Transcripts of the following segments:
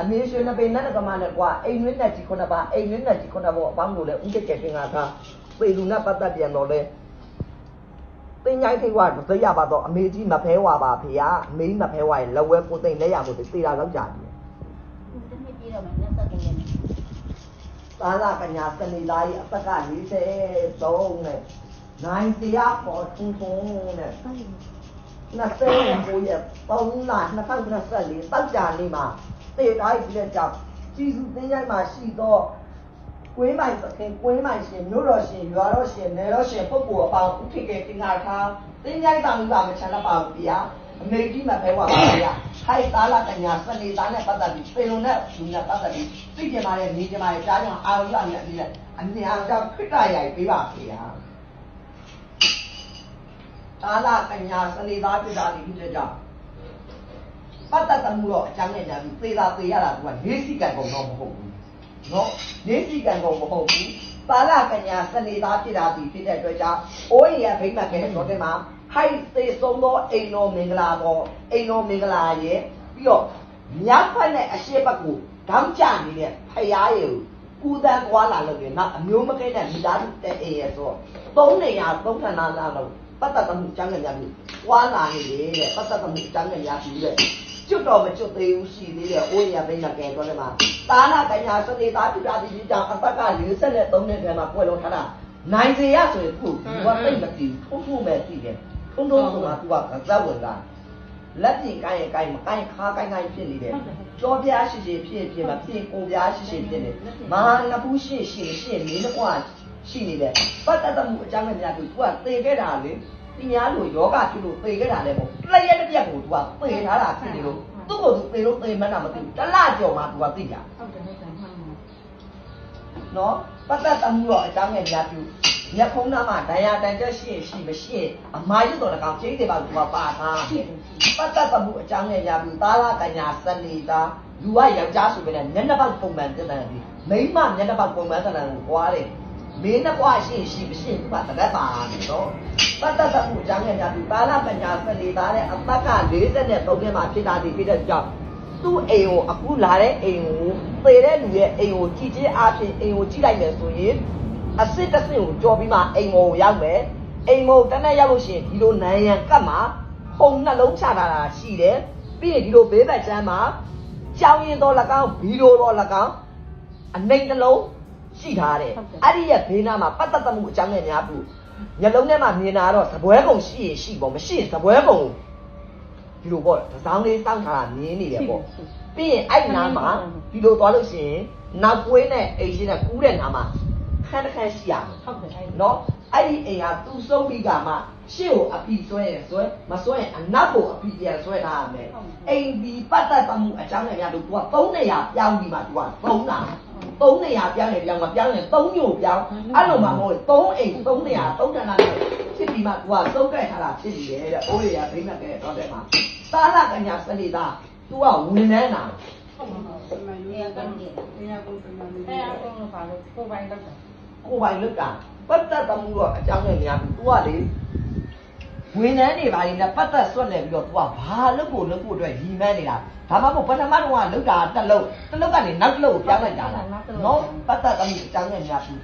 အမေရွှေနှစ်ပေနဲ့ကမနဲ့ကွာအိမ်တွင်းနဲ့ကြီးခုနှစ်ပါအိမ်တွင်းနဲ့ကြီးခုနှစ်ပါအပေါင်းလို့လေဦးကကျက်တင်ကသာပေလူနဲ့ပတ်သက်ပြန်တော့လေတင်ញိုင်းထိတ်ဝါသိရပါတော့အမေကြီးမဖဲဝါပါဖေဟာအမေကြီးမဖဲဝါရဲ့လက်ဝဲကိုသိမ့်လက်ရမှုတွေသေတာတော့ကြာပြီဒီတစ်နှစ်ကြီးတော့မှလက်ဆက်ကနေသာလာကညာစနေသားကြီးအသက်က43နဲ့နိုင်တရားပေါ်ထုံထုံနဲ့29ရက်3လ2024တောက်ကြနေမှာ တေတိုင်းပြည့်ကြောင်ကြည်စုသိမ်းရိုက်မှာရှိတော့ကွင်းမိုင်သခင်ကွင်းမိုင်ရှင်မြို့တော်ရှင်ရွာတော်ရှင်နယ်တော်ရှင်ပုဂ္ဂိုလ်အပေါင်းဥထိကေတင်္ဂါထားသိမ်းရိုက်တာမိပါမချမ်းတော့ပါဘူးဗျာအမေကြီးမဖဲဝါပါဗျာဟိုက်သားလာကညာစနေသားနဲ့ပတ်သက်ပြီးပေလုံးနဲ့လူနဲ့ပတ်သက်ပြီးသိကြပါရဲ့နေကြပါရဲ့ကြားကြအောင်အာရုံရနေတယ်အမြင်ကြောင့်ခိတ္တရိုက်ပေးပါဗျာသာလကညာစနေသားပြတာဒီဖြစ်ကြောင့် ပတ်သက်တမှုတော့အကြောင်းနဲ့ညာပြီးသေတာသေရတာကလေးစီကံကုန်တော့မဟုတ်ဘူးနော်လေးစီကံကုန်မဟုတ်ဘူးသာလကညာစနေသားပြတာဒီဖြစ်တဲ့အတွက်ကြောင့်အိုးရဗိမ္မာကဲတော့တဲ့မှာဟိုက်သေဆုံးသောအိမ်တော်မင်္ဂလာတော်အိမ်တော်မင်္ဂလာရဲ့ပြီးတော့မြတ်ဖက်နဲ့အရှိဘက်ကိုဓာတ်ကြနေတဲ့ဖရာရဲ့ကူတန်းသွားလာလို့လေနောက်အမျိုးမကဲတဲ့မိသားစုတဲ့အိမ်ရဲ့ဆိုသုံးနေရသုံးဌာနလာလို့ပတ်သက်မှုအကြောင်းကြများပြီ။ဝါလာနေလေတဲ့ပတ်သက်မှုအကြောင်းကြများပြီတဲ့။ ကျွတ်တော့မကျွတ်သေးဘူးရှိသေးတယ်။အိုးရဘိန်းကကဲတော့လည်းမှာတာနာကညာစနေသားပြတာဒီကြောင့်အပတ်က43နှစ်ထဲမှာပွဲလုံးထားတာနိုင်စေရဆိုရင်ခုသူကသိမကြည့်ထုံးထုံးပဲကြည့်တယ်။ထုံးထုံးဆိုတာသူကကသက်ဝင်တာလက်ပြင်ကိုင်းရင်ကိုင်းမကိုင်းခါကိုင်းကိုင်းဖြစ်နေတယ်။ကြောပြားရှိရှိဖြစ်ဖြစ်မဖြစ်ကိုပြားရှိရှိဖြစ်နေ။မာနဘူးရှိရှိရှိနေတော့ကွာရှိနေတယ်။ပတ်သက်မှုအကြောင်းနဲ့များသူကသေခဲ့တာလေ။ တင်များလို့ယောဂဖြစ်လို့သေခဲ့တာလည်းမဟုတ်ဘူးတစ်ရက်တစ်ပြက်ကို तू ကသေထားတာဖြစ်နေလို့သူ့ကိုသူသေလို့သေမှန်းတာမသိဘူးတစ်လကြော်မှ तू ကသိကြ ဟုတ်တယ်ဟုတ်တယ်မှန်ပါ နော်ပတ်သက်တမှုတော့အကြောင်းငယ်များပြုမျက်ခုံးသားမှာဒဏ်ရာတန်ချက်ရှိရင်ရှိမရှိရင်အမာရွတ်တော်လည်းကောင်းကျိန်းတယ်ပါ तू ကပါထား ရှိတယ်ရှိ ပတ်သက်တမှုအကြောင်းငယ်များပြုသားလားကညာစနေတာလူကယောက်ျားဆိုပေမဲ့မျက်နှာပေါက်ပုံမှန်တက်တယ်ဒီမိန်းမမျက်နှာပေါက်ပုံမှန်တက်တယ်ကိုကြွားတယ်မင်းနှစ်ကွာရှိရင်ရှိမရှိရင် तू ကတရက်ပါနေတော့ ပတ်သက်တမှုအကြောင်းငယ်များပြီးပါဠပညာစနေသားတဲ့အသက်က43နှစ်မှာဖြစ်တာဒီဖြစ်တဲ့ကြောင့်သူ့အိမ်ကိုအခုလာတဲ့အိမ်ကိုသေတဲ့လူရဲ့အိမ်ကိုကြည်ချင်းအားဖြင့်အိမ်ကိုကြည့်လိုက်မယ်ဆိုရင်အစ်စ်တစ်ဆင့်ကိုကြော်ပြီးမှအိမ်ကိုရောက်မယ်အိမ်ကိုတန်းနဲ့ရောက်လို့ရှိရင်ဒီလိုနိုင်ရန်ကတ်မှာဟုံနှလုံးချတာတာရှိတယ်ပြီးရင်ဒီလိုဘေးဘက်ချမ်းမှာကြောင်ရင်တော်၎င်းဘီလိုတော်၎င်းအနှိမ်နှလုံးရှိထားတယ်အဲ့ဒီရဲ့ဘေးနားမှာပတ်သက်တမှုအကြောင်းငယ်များပြီး ညလုံးထဲမှာမြင်တာကတော့သပွဲကုံရှိရင်ရှိပေါ့မရှိရင်သပွဲကုံဒီလိုပေါ့တစ်စောင်းလေးစောင့်ထားတာမြင်နေတယ်ပေါ့ပြီးရင်အဲ့နားမှာဒီလိုသွားလို့ရှိရင်နောက်ကွေးနဲ့အိမ်ရှင်နဲ့ကူးတဲ့နားမှာခန်းတစ်ခန်းရှိရမယ်ဟုတ်တယ်အဲ့နော်အဲ့ဒီအိမ်ကသူ့ဆုံးပြီးကမှရှေ့ကိုအပီဆွဲရင်ဆွဲမဆွဲရင်အနောက်ကိုအပီပြန်ဆွဲထားရမယ်အိမ်ဒီပတ်သက်တမှုအကြောင်းနဲ့များလို့ तू က300ပြောင်းပြီးမှ तू က 3နေရာပြောင်းနေပြောင်းမှာပြောင်းနေ3ညို့ပြောင်းအဲ့လိုမှမဟုတ်3အိမ်3နေရာ3ဌာနနဲ့ဖြစ်ပြီးမှသူကစုပ်ကြိုက်ထားတာဖြစ်နေတယ်တဲ့အိုးတွေကဗိမ့်မဲ့ကဲတော့တယ်မှာသာလကညာစလိသားသူကဝင်နေတာကိုယ်ပိုင်လုပ်တာပတ်သက်သမှုတော့အကြောင်းနဲ့များသူကလေ ဝင်နှန်းနေပါရင်လည်းပတ်သက်ဆွတ်နေပြီးတော့ तू ကဘာလုပ်ဖို့လုပ်ဖို့အတွက်ရည်မှန်းနေတာဒါမှမဟုတ်ပထမတော့ကလုတ်တာတစ်လုံးတစ်လုံးကနေနောက်တစ်လုံးကိုပြောင်းလိုက်တာလားနော်ပတ်သက်တမှုအကြောင်းနဲ့များပြီး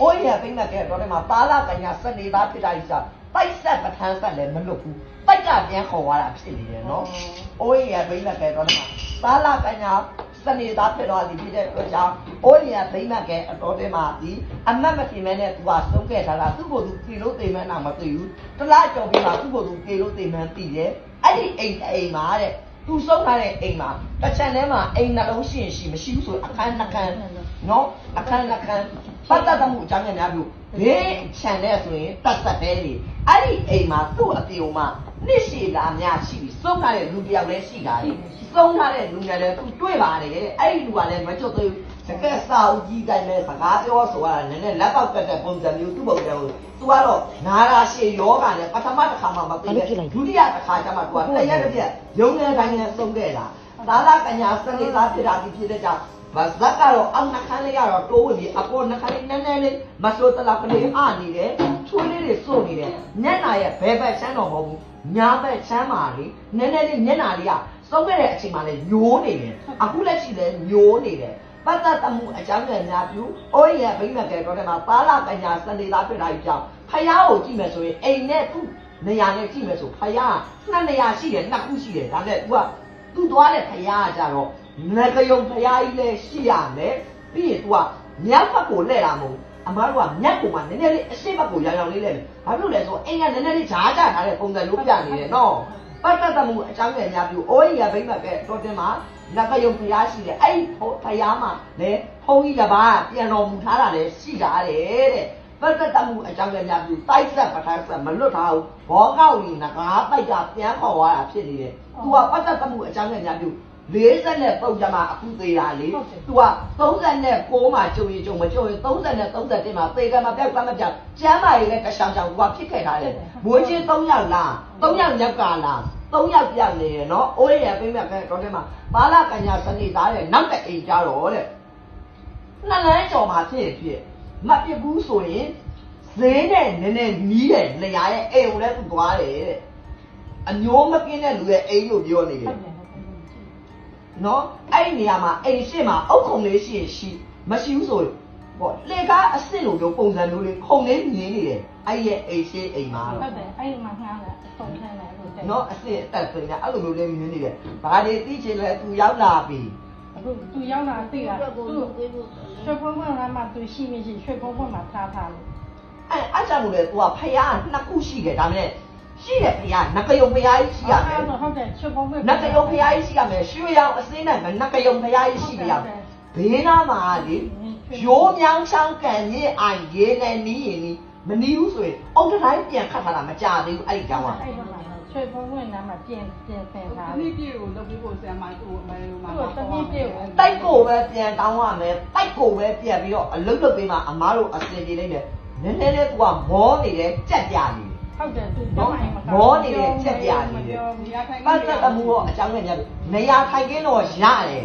အိုးရပိမ့်မဲ့တဲ့တော့ဒီမှာပါလာကညာစနေသားဖြစ်တာကြီးစားတိုက်ဆက်ပထန်းဆက်လည်းမလွတ်ဘူးတိုက်ကပြန်ခေါ်သွားတာဖြစ်နေတယ်နော်အိုးရပိမ့်မဲ့ကတော့မှာသာလာကညာ စနေသားဖြစ်တော့ဒီဖြစ်တဲ့အတွက်ကြောင့်အိုးရပိမ့်မဲ့ကအတော်တင်မှာဒီအမတ်မတင်မဲ့နဲ့သူကဆုံးခဲ့တာလားသူ့ကိုယ်သူပြေလို့တိမ်မန်းတာမသိဘူးတလားကြော်ပြီးမှသူ့ကိုယ်သူပြေလို့တိမ်မန်းသိတယ်အဲ့ဒီအိမ်အိမ်မှာတဲ့သူဆုံးထားတဲ့အိမ်မှာတစ်ချန်ထဲမှာအိမ်နှလုံးရှိရင်ရှိမရှိဘူးဆိုအခန်းနှစ်ခန်းနော်အခန်းနှစ်ခန်း ပတ်သက်မှုအကြောင်းရများပြီးဘေးခြံတဲ့ဆိုရင်တတ်သက်တယ်လေအဲ့ဒီအိမ်မှာသူ့အပြေုံမှာနှစ်ရှည်လာများရှိပြီးဆုံးထားတဲ့လူတစ်ယောက်လည်းရှိတာလေသုံးထားတဲ့လူနဲ့လည်းသူတွေ့ပါတယ်တဲ့အဲ့ဒီလူကလည်းမချွတ်သေးဘူးတကယ်စာအုပ်ကြီးတိုင်းပဲစကားပြောဆိုရတာနည်းနည်းလက်ပေါက်တက်တဲ့ပုံစံမျိုးသူ့ပုံစံကိုသူကတော့နာရာရှည်ယောဂနဲ့ပထမတစ်ခါမှမသိဘူးဒုတိယတစ်ခါကျမှသူကတရက်တစ်ပြက်ရုံငယ်တိုင်းနဲ့ဆုံးခဲ့တာသာလာကညာစနေသားဖြစ်တာဒီဖြစ်တဲ့ကြောင့် ဗဇက်ကတော့အောက်နှခမ်းလေးကတော့တိုးဝင်ပြီးအပေါ်နှခမ်းလေးနည်းနည်းလေးမဆိုးတလားကလေးအနေတယ်ချွေးလေးတွေစို့နေတယ်မျက်နာရဲ့ဘဲဘက်ချမ်းတော်မဟုတ်ဘူးညာဘက်ချမ်းပါလေနည်းနည်းလေးမျက်နာလေးကဆုံးခဲ့တဲ့အချိန်မှာလည်းညိုးနေတယ်အခုလက်ရှိလည်းညိုးနေတယ်ပတ်သက်တမှုအကြောင်းငယ်များပြုအိုးရဗိမ္မာကဲတော့တယ်မှာပါလာကညာစနေသားဖြစ်တာကြောင့်ဖယားကိုကြည့်မယ်ဆိုရင်အိမ်နဲ့သူ့နေရာနဲ့ကြည့်မယ်ဆိုဖယားနှစ်နေရာရှိတယ်နှစ်ခုရှိတယ်ဒါနဲ့ तू ကသူ့သွားတဲ့ဖယားကကြတော့ ငကယုံဖယားကြီးလည်းရှိရမယ်ပြီးရင် तू ကမြောက်ဘက်ကိုလှည့်တာမဟုတ်အမားတို့ကမြတ်ကိုမှနည်းနည်းလေးအရှိတ်ဘက်ကိုရောင်ရောင်လေးလဲဘာဖြစ်လို့လဲဆိုအိမ်ကနည်းနည်းလေးဈာကြထားတဲ့ပုံစံလိုပြနေတယ်နော်ပတ်သက်တမှုအကြောင်းငယ်များပြုအိုးရဗိမ္မာကဲတော်တင်မှာနတ်ကယုံဖျားရှိတယ်အဲ့ဖျားမှာလေဖုန်းကြီးတစ်ပါးပြန်တော်မူထားတာလည်းရှိတာတဲ့တဲ့ပတ်သက်တမှုအကြောင်းငယ်များပြုတိုက်ဆက်ပထိုက်ဆက်မလွတ်ထားဘူးဘောကောက်ကြီးငကားပိုက်ကပြန်ခေါ်သွားတာဖြစ်နေတယ်သူကပတ်သက်တမှုအကြောင်းငယ်များပြု 40နဲ့ပုံကြမှာအခုသေးတာလေသူက39မှာကျုံရင်ကျုံမကျုံရင်30နဲ့31မှာသေကမှာပြောက်ကမပြောက်ကျမ်းမာရေးလည်းတချောင်ချောင်သူကဖြစ်ခဲ့တာလေမွေးချင်း3ယောက်လား3ယောက်ယောက်ကလားသုံးယောက်ပြောက်နေတယ်နော်အိုးရပြိမကဲတော့တယ်မှာပါလာကညာစနေသားတဲ့နောက်တဲ့အိမ်ကြတော့တဲ့နှစ်လမ်းကျော်မှာဖြစ်ဖြစ်မပြစ်ဘူးဆိုရင်ဈေးနဲ့နည်းနည်းနီးတဲ့နေရာရဲ့အိမ်ကိုလည်းသူသွားတယ်တဲ့အညိုးမကင်းတဲ့လူရဲ့အိမ်ကိုပြောနေတယ် နော်အဲ့ဒီနေရာမှာအိမ်ရှိမှာအုတ်ခုံလေးရှိရင်ရှိမရှိဘူးဆိုရင်ပေါ့လေကားအစ်စ်လိုမျိုးပုံစံမျိုးလေးခုံလေးမြင်နေတယ်အဲ့ရဲ့အိမ်ရှိအိမ်မှာဟုတော့တ်တယ်အဲ့ဒီမှာငှားတယ်အဆုံးခံတယ်လို့တဲ့နော်အစ်စ်အသက်ဆိုရင်အဲ့လိုမျိုးလေးမြင်နေတယ်ဘာတွေသိချင်လဲသူရောက်လာပြီအခုသူရောက်လာသိတာသူရွှေဖုံးဖုံးကမှသူရှိမရှိရွှေဖုံးဖုံးမှာထားထားလို့အဲ့အားကြောင့်မို့လဲ तू ကဖယားနှစ်ခုရှိတယ်ဒါမဲ့ ရှိတယ်ဖယားနကယုံဖယားကြီးရှိရမယ်ဟုတ်တယ်ရွှေဖုံးဖုံးနကယုံဖယားကြီးရှိရမယ်ရွှေရောင်အစင်းနဲ့နကယုံဖယားကြီးရှိရမယ်ဘေးနားမှာလေရိုးမြောင်းချောင်းကန်ကြီးအိုင်ရေးနဲ့နီးရင်နီးမနီးဘူးဆိုရင်အုတ်တိုင်းပြန်ခတ်ထားတာမကြသေးဘူးအဲ့ဒီကြောင်းကအဲ့ဒီမှာရွှေဖုံးဖုံးနားမှာပြင်ပြင်ဆင်ထား။တယ်ဒီပြေကိုလုပ်ပြီးဖို့ဆရာမတို့အမေတို့မှာသူ့ကိုသမီးပြေကိုတိုက်ကိုပဲပြန်တောင်းရမယ်တိုက်ကိုပဲပြန်ပြီးတော့အလုတ်လုတ်ပေးမှအမားတို့အစင်ပြေလိုက်တယ်နည်းနည်းလေး तू ကမောနေတယ်ကြက်ပြနေတယ် ဟုတ်တယ်သူနော်မောနေတဲ့ချက်ပြနေတယ်နေရာထိုင်ပတ်သက်အမှုတော့အကြောင်းနဲ့များပြီနေရာထိုင်ခင်းတော့ရတယ်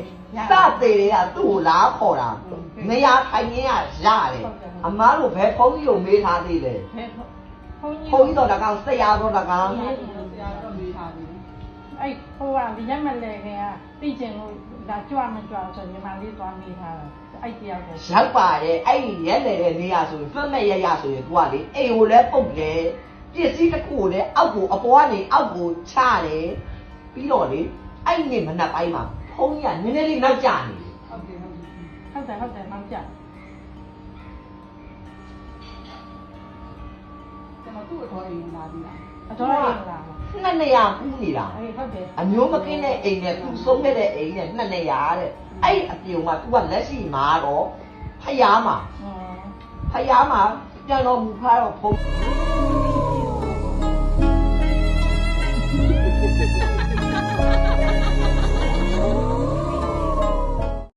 စသေးတွေကသူ့ကိုလားခေါ်တာနေရာထိုင်ခင်းကရတယ်အမားတို့ဘယ်ဖုန်းကြီးကိုမေးထားသေးလဲဘယ်ဖုန်းကြီးဖုန်းကြီးတော့တကောင်ဆရာတော့တကောင်ဆရာတော့မေးထားတယ်အဲ့ဟိုကဒီရက်မလဲခင်ကသိကျင်လို့ဒါကြွမကြွဆိုညီမလေးသွားမိထားတာအဲ့တရားကိုရောက်ပါရဲ့အဲ့ဒီရက်လေတဲ့နေရာဆိုရင်ဖွင့်မဲ့ရရဆိုရင် तू ကလေအိမ်ကိုလည်းပုတ်တယ် ပစ္စည်းတစ်ခုကိုလည်းအောက်ကိုအပေါ်ကနေအောက်ကိုချတယ်ပြီးတော့လေအဲ့ဒီနေ့မနက်ပိုင်းမှာဖုန်းကြီးကနည်းနည်းလေးနောက်ကျနေတယ် ။ဟုတ်တယ်ဟုတ်တယ် ဟုတ်တယ်ဟုတ်တယ်နောက်ကြ ။ကျွန်တော်သူ့အတော်အိမ်လာပြီလား အတော်လေးလာ နှစ်နေရာကူးနေတာ အဲ့ဟုတ်တယ် အမျိုးမကင်းတဲ့အိမ်နဲ့သူဆုံးခဲ့တဲ့အိမ်နဲ့နှစ်နေရာတဲ့အဲ့ဒီအပြုံမှာ तू ကလက်ရှိမှာတော့ဖျားမှာ อืม ဖျားမှာပြန်တော်မူခါတော့ဖုံး Thank you.